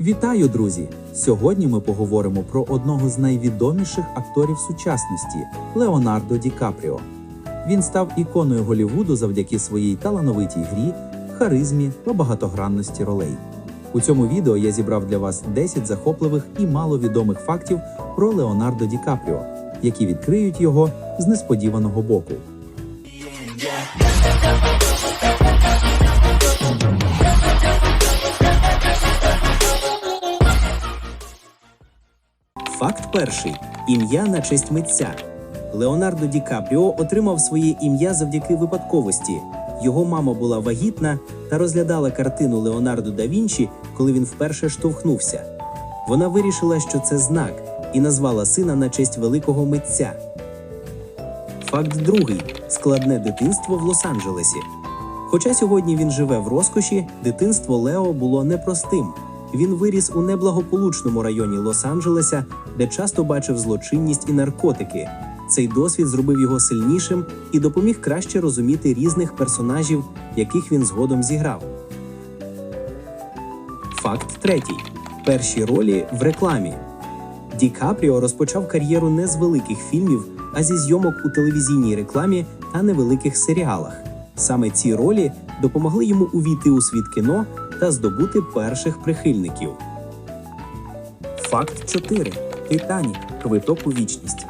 Вітаю, друзі! Сьогодні ми поговоримо про одного з найвідоміших акторів сучасності Леонардо Ді Капріо. Він став іконою Голівуду завдяки своїй талановитій грі, харизмі та багатогранності ролей. У цьому відео я зібрав для вас 10 захопливих і маловідомих фактів про Леонардо Ді Капріо, які відкриють його з несподіваного боку. Перший: ім'я на честь митця. Леонардо Ді Капріо отримав своє ім'я завдяки випадковості. Його мама була вагітна та розглядала картину Леонардо да Вінчі, коли він вперше штовхнувся. Вона вирішила, що це знак, і назвала сина на честь великого митця. Факт другий: складне дитинство в Лос-Анджелесі. Хоча сьогодні він живе в розкоші, дитинство Лео було непростим. Він виріс у неблагополучному районі Лос-Анджелеса, де часто бачив злочинність і наркотики. Цей досвід зробив його сильнішим і допоміг краще розуміти різних персонажів, яких він згодом зіграв. Факт третій: перші ролі в рекламі. Ді Капріо розпочав кар'єру не з великих фільмів, а зі зйомок у телевізійній рекламі та невеликих серіалах. Саме ці ролі допомогли йому увійти у світ кіно та здобути перших прихильників. Факт 4. Титанік. Квиток у вічність.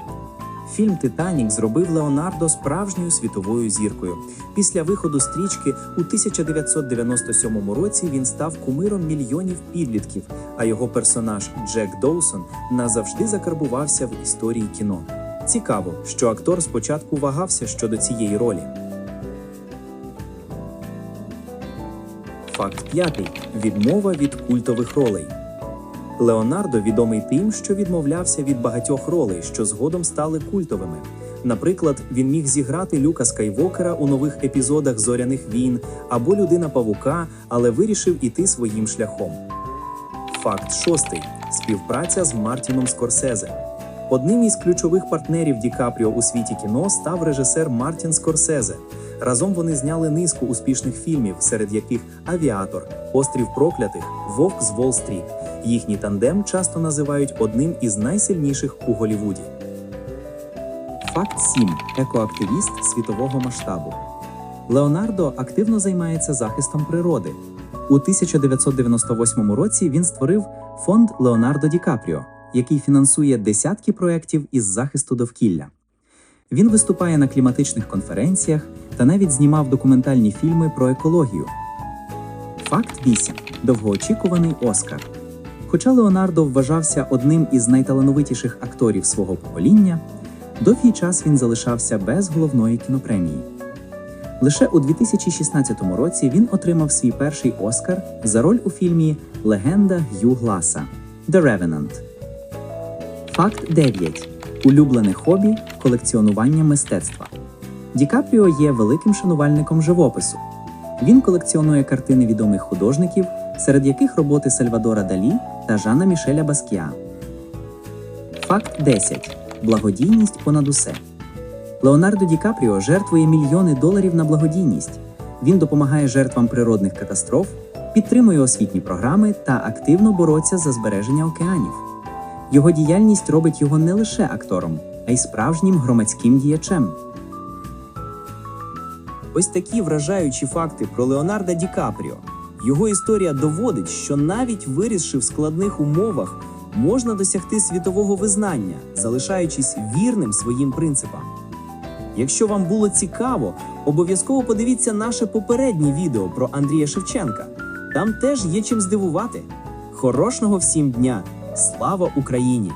Фільм Титанік зробив Леонардо справжньою світовою зіркою. Після виходу стрічки у 1997 році він став кумиром мільйонів підлітків, а його персонаж Джек Доусон назавжди закарбувався в історії кіно. Цікаво, що актор спочатку вагався щодо цієї ролі. Факт п'ятий: відмова від культових ролей. Леонардо відомий тим, що відмовлявся від багатьох ролей, що згодом стали культовими. Наприклад, він міг зіграти Люка Скайвокера у нових епізодах зоряних війн або людина Павука, але вирішив іти своїм шляхом. Факт шостий: співпраця з Мартіном Скорсезе. Одним із ключових партнерів Ді Капріо у світі кіно став режисер Мартін Скорсезе. Разом вони зняли низку успішних фільмів, серед яких Авіатор, Острів Проклятих, Вовк з Уолл-стріт. Їхній тандем часто називають одним із найсильніших у Голівуді. Факт 7. Екоактивіст світового масштабу. Леонардо активно займається захистом природи. У 1998 році він створив фонд Леонардо Ді Капріо, який фінансує десятки проєктів із захисту довкілля. Він виступає на кліматичних конференціях та навіть знімав документальні фільми про екологію. Факт 8. Довгоочікуваний Оскар. Хоча Леонардо вважався одним із найталановитіших акторів свого покоління, довгий час він залишався без головної кінопремії. Лише у 2016 році він отримав свій перший Оскар за роль у фільмі Легенда Г'ю Гласа The Revenant. Факт 9. Улюблене хобі колекціонування мистецтва. Ді Капріо є великим шанувальником живопису. Він колекціонує картини відомих художників, серед яких роботи Сальвадора Далі та Жана Мішеля Баскіа. Факт 10. Благодійність понад усе. Леонардо Ді Капріо жертвує мільйони доларів на благодійність. Він допомагає жертвам природних катастроф, підтримує освітні програми та активно бореться за збереження океанів. Його діяльність робить його не лише актором, а й справжнім громадським діячем. Ось такі вражаючі факти про Леонарда Ді Капріо. Його історія доводить, що навіть вирісши в складних умовах, можна досягти світового визнання, залишаючись вірним своїм принципам. Якщо вам було цікаво, обов'язково подивіться наше попереднє відео про Андрія Шевченка. Там теж є чим здивувати. Хорошого всім дня! Слава Україні!